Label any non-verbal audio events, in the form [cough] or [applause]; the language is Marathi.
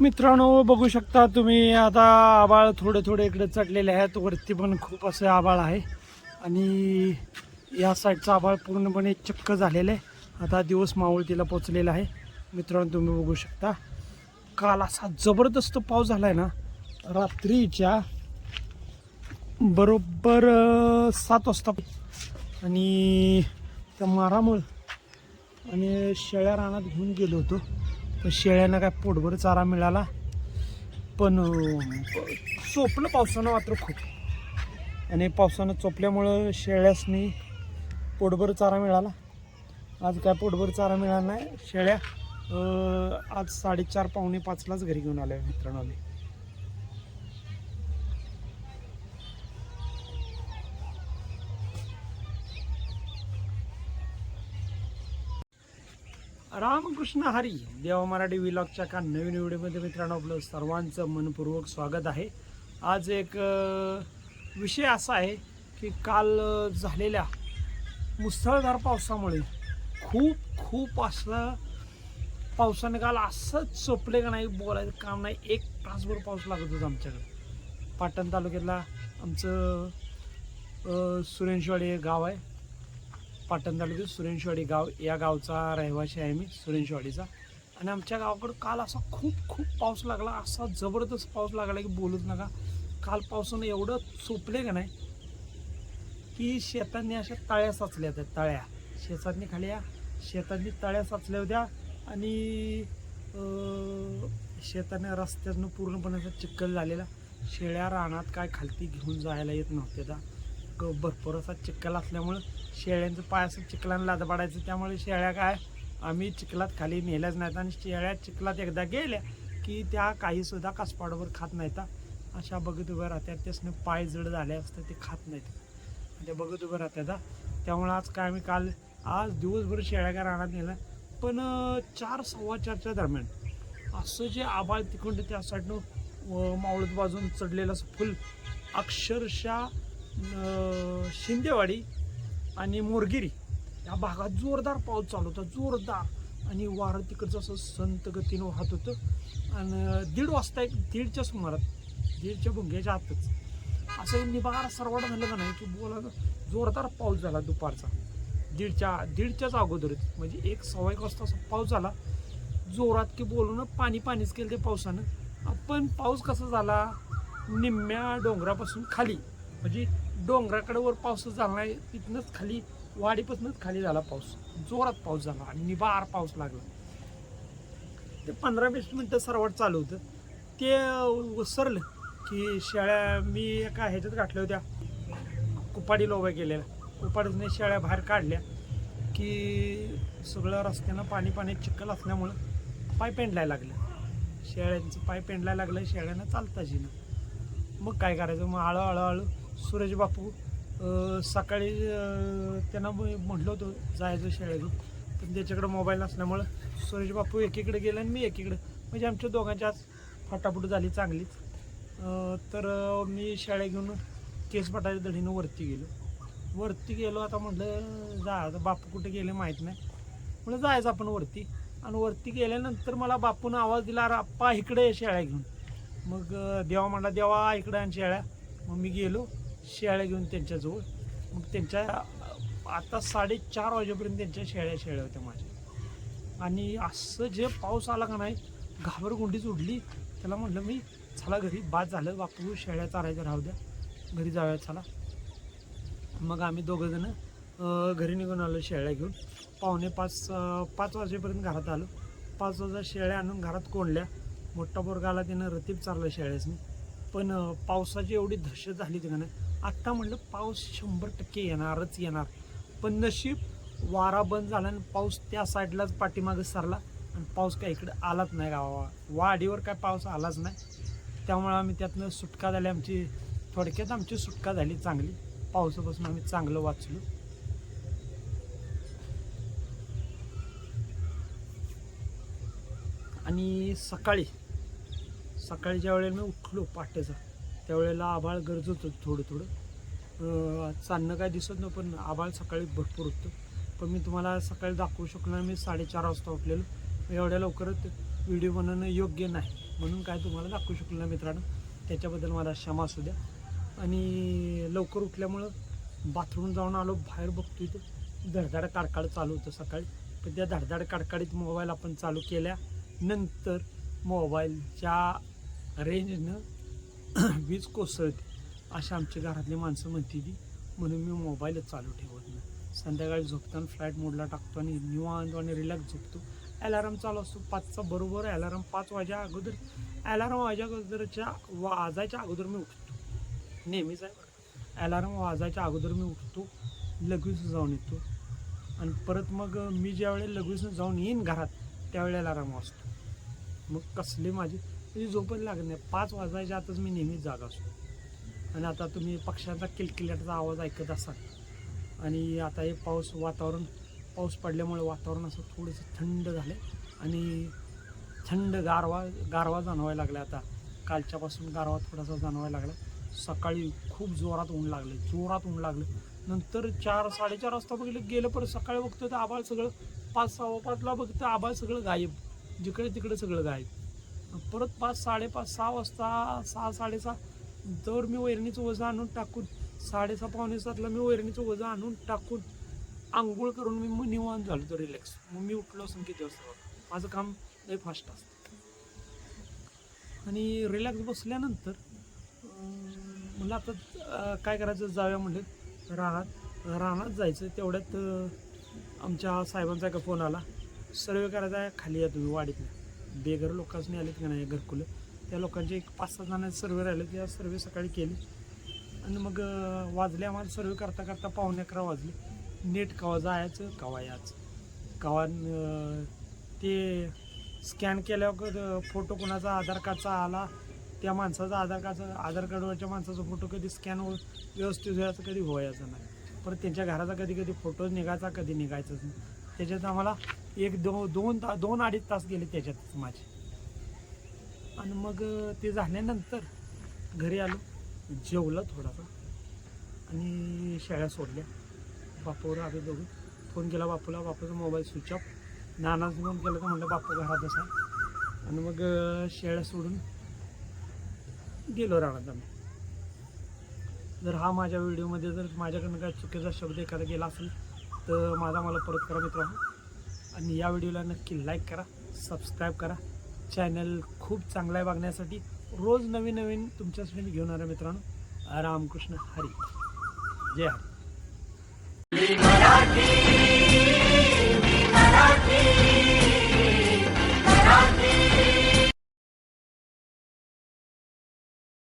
मित्रांनो बघू शकता तुम्ही आता आबाळ थोडे थोडे इकडे चढलेले आहेत. वरती पण खूप असे आबाळ आहे. आणि या साईडचा आबाळ पूर्णपणे चक्क झालेलं आहे. आता दिवस मावळतीला पोचलेला आहे. मित्रांनो तुम्ही बघू शकता. काल असा जबरदस्त पाऊस झाला आहे ना रात्रीच्या बरोबर सात वाजता. आणि त्या मारामुळं आणि शेळ्या रानात घेऊन गेलो होतो. पण शेळ्यांना काय पोटभर चारा मिळाला. पण अं, चोपलं पावसानं मात्र खूप. आणि पावसानं चोपल्यामुळं शेळ्यासनी पोटभर चारा मिळाला. आज काय पोटभर चारा मिळाला नाही. शेळ्या आज साडेचार पावणे पाचलाच घरी घेऊन आल्या मित्रांनो आम्ही. कृष्ण हरी देवा मराठी विलॉगच्या का नवीन व्हिडिओमध्ये मित्रांनो आपलं सर्वांचं मनपूर्वक स्वागत आहे. आज एक विषय असा आहे की काल झालेल्या मुसळधार पावसामुळे खूप खूप असं पावसाने काल असंच चोपले का नाही बोलायचं काम नाही. एक तासभर पाऊस लागत होता आमच्याकडे. पाटण तालुक्यातला आमचं सुरेशवाडी सुरेंशवाडी हे गाव आहे. पाटण तालुक्यात सुरेशवाडी गाव या गावचा रहिवासी आहे मी सुरेशवाडीचा आणि आमच्या गावाकडं काल असा खूप खूप पाऊस लागला असा जबरदस्त पाऊस लागला की बोलूच नका. काल पावसानं एवढं चोपले का नाही? की शेतांनी अशा तळ्या साचल्या होत्या तळ्या. शेतांनी खाली या शेतांनी तळ्या साचल्या होत्या आणि शेतांना शेताने रस्त्यातनं पूर्णपणे चिक्कल चिखल झालेला. शेळ्या रानात काय खालती घेऊन जायला येत नव्हते आता भरपूर असा चिखल असल्यामुळं शेळ्यांचं पाय असं चिखलानं लाद पाडायचं. त्यामुळे शेळ्या काय आम्ही चिखलात खाली नेल्याच नाहीत आणि शेळ्या चिखलात एकदा गेल्या की त्या काहीसुद्धा कासपाडावर खात नाहीत. अशा बघत उभ्या राहत्या त्यासनं पाय जड झाले असतं ते खात नाहीत. त्या बघत उभं राहतात दा त्यामुळं आज काय आम्ही काल आज दिवसभर शेळ्या काय राहण्यात नेलं. पण चार सव्वा चारच्या दरम्यान असं जे आबाळ तिकडं त्या साईडनं मावळत बाजून चढलेलं असं फुल अक्षरशः शिंदेवाडी आणि मोरगिरी. या भागात जोरदार पाऊस चालू होता जोरदार. आणि वारं तिकडचं असं संत गतीनं वाहत होतं. आणि दीड वाजता एक दीडच्या सुमारात दीडच्या भुंग्याच्या आतच असं निबार सरवाड झालं का नाही की बोला जोरदार पाऊस झाला दुपारचा. दीडच्या दीडच्याच अगोदरच म्हणजे एक सव्वा एक वाजता असा पाऊस झाला. जोरात की बोलून पाणी पाणीच केलं ते पावसानं. पण पाऊस कसा झाला? निम्म्या डोंगरापासून खाली. म्हणजे डोंगराकडे वर पाऊस झाला नाही तिथनंच खाली वाडीपासूनच खाली झाला पाऊस. जोरात पाऊस झाला आणि निबार पाऊस लागला. ते पंधरा वीस मिनटं सरवाट चालू होतं. ते उसरलं की शेळ्या मी एका ह्याच्यात गाठल्या होत्या. कुपाडी लोब्या केलेल्या. कुपाडीने शेळ्या बाहेर काढल्या की सगळं रस्त्यानं पाणी पाणी चिखल असल्यामुळं पाय पेंडलाय लागलं. शेळ्यांचं पाय पेंडलाय लागलं शेळ्यांना चालताच येणं मग काय करायचं? मग हळू सूरज बापू सकाळी त्यांना म्हटलं होतं जायचं शाळेतून घेऊन पण त्याच्याकडं मोबाईल नसल्यामुळं सूरज बापू एकीकडे गेले आणि मी एकीकडे. म्हणजे आमच्या दोघांच्या आज फाटाफूट झाली चांगलीच. तर मी शाळे घेऊन केसपाटाच्या दडीनं दढीनं वरती गेलो. वरती गेलो आता म्हटलं जा आता बापू कुठे गेले माहीत नाही. म्हणलं जायचं आपण वरती. आणि वरती गेल्यानंतर मला बापून आवाज दिला "अरे आप्पा इकडे शेळ्या घेऊन. मग देवा म्हटला देवा इकडे आणि शेळ्या मग मी गेलो. शेळ्या घेऊन त्यांच्याजवळ. मग त्यांच्या आता साडेचार वाजेपर्यंत त्यांच्या शेळ्या शेळ्या होत्या माझ्या. आणि असं जे पाऊस आला का नाही घाबरगुंडीच उडली त्याला म्हटलं मी चला घरी बाद झालं बापू शेळ्या चारायच्या राहू द्या. घरी जाऊया चला. मग आम्ही दोघंजणं घरी निघून आलो शेळ्या घेऊन. पावणे पाच पाच वाजेपर्यंत घरात आलो. पाच वाजता शेळ्या आणून घरात कोंडल्या. मोठा पोरगा आला त्यानं रतीब चारलं शेळ्यासनी. पण पावसाची एवढी दहशत झाली होती का नाही? आत्ता म्हटलं पाऊस शंभर टक्के येणारच येणार. पण नशीब वारा बंद झाला आणि पाऊस त्या साईडलाच पाठीमागं सरला आणि पाऊस काय इकडे आलाच नाही गावा वाडीवर काय पाऊस आलाच नाही. त्यामुळं आम्ही त्यातनं सुटका झाली. आमची थोडक्यात आमची सुटका झाली चांगली. पावसापासून आम्ही चांगलं वाचलो. आणि सकाळी सकाळी ज्या वेळेला मी उठलो पहाटेचा त्यावेळेला आभाळ गरज होतं थोडं थोडं चांदणं काय दिसत नाही पण आभाळ सकाळी भरपूर होतं. पण मी तुम्हाला सकाळी दाखवू शकलो मी साडेचार वाजता उठलेलो. एवढ्या लवकरच व्हिडिओ बनवणं योग्य नाही. म्हणून काय तुम्हाला दाखवू शकलो नाही मित्रांनो त्याच्याबद्दल मला क्षमा असू द्या. आणि लवकर उठल्यामुळं बाथरूम जाऊन आलो बाहेर बघतो इथं. धडधड काडकाड चालू होतं सकाळी. पण त्या धडधड काडकाडीत मोबाईल आपण चालू केल्यानंतर मोबाईलच्या रेंजनं [clears throat] वीज कोसळते. अशा आमच्या घरातली माणसं म्हणते ती म्हणून मी मोबाईलच चालू ठेवत नाही. संध्याकाळी झोपताना फ्लाईट मोडला टाकतो आणि निवांत आणि रिलॅक्स झोपतो. अलाराम चालू असतो. पाचचा बरोबर अलाराम पाच वाजा अगोदर अलाराम वाजा अगोदरच्या वाजायच्या अगोदर मी उठतो. नेहमीच आहे अलाराम वाजायच्या अगोदर मी उठतो लगेच जाऊन येतो. आणि परत मग मी ज्यावेळेला लगेच जाऊन येईन घरात त्यावेळेला अलाराम वाजतो. मग कसली माझी म्हणजे झोपच लागत नाही. पाच वाजायच्या आतच मी नेहमीच जागा असतो. आणि आता तुम्ही पक्ष्यांचा किलकिलाटाचा आवाज ऐकत असाल. आणि आता हे पाऊस वातावरण पाऊस पडल्यामुळे वातावरण असं थोडंसं थंड झालं आणि थंड गारवा गारवा जाणवायला लागला आता. कालच्यापासून गारवा थोडासा जाणवायला लागला सकाळी खूप जोरात ऊन लागलं जोरात ऊन लागलं नंतर चार साडेचार वाजता बघितलं गेलं परत सकाळी बघतो तर आबाळ सगळं पाच सहा पाचला बघतं आबाळ सगळं गायब. जिकडे तिकडे सगळं गायब. परत पाच साडेपाच सहा वाजता सहा साडेसहा दर मी वैरणीचं वजन आणून टाकून साडेसहा पावणे सातला मी वैरणीचं वजन आणून टाकून आंघोळ करून मी मग निवांत झालो तो रिलॅक्स मग मी उठलो असं किती वाजता माझं काम लय फास्ट असतं. आणि रिलॅक्स बसल्यानंतर मला आता काय करायचं जाऊया म्हणलं रानात रानात जायचं तेवढ्यात आमच्या साहेबांचा का फोन आला. सर्वे करायचा आहे खाली या तुम्ही वाडीतल्या बेघर लोकांनी आलेत का नाही घरकुलं? त्या लोकांचे एक पाच सहा जणांचे सर्वे राहिले त्या सर्वे सकाळी केली. आणि मग वाजले आम्हाला सर्वे करता करता पावणे अकरा वाजले. नेट कवा जायचं कवा यायचं. कवा ते स्कॅन केल्यावर फोटो कोणाचा आधार कार्डचा आला त्या माणसाचा आधार कार्डचा आधार कार्डवरच्या माणसाचा फोटो कधी स्कॅन हो, व्यवस्थित व्हायचा कधी व्हायचा नाही. परत त्यांच्या घराचा कधी कधी फोटो निघायचा कधी निघायचाच नाही. त्याच्यात आम्हाला एक दो दोन ता दोन अडीच तास गेले त्याच्यातच माझे. आणि मग ते झाल्यानंतर घरी आलो जेवलं थोडासा. आणि शेळ्या सोडल्या. बापूवर आम्ही बघून. फोन केला बापूला. बापूचा मोबाईल स्विच ऑफ. नानाचं फोन केला तर म्हणलं बापू घरात असा आणि मग शेळ्या सोडून गेलो राहणार आम्ही. जर हा माझ्या व्हिडिओमध्ये जर माझ्याकडनं काय चुकीचा शब्द एखादा गेला असेल तर माझा मला परत करा मित्रांनो आणि या व्हिडिओला नक्की लाईक करा सबस्क्राईब करा. चॅनल खूप चांगला आहे बघण्यासाठी. रोज नवीन नवीन तुमच्यासाठी मी घेऊन आहे मित्रांनो. रामकृष्ण हरी. जय हरी.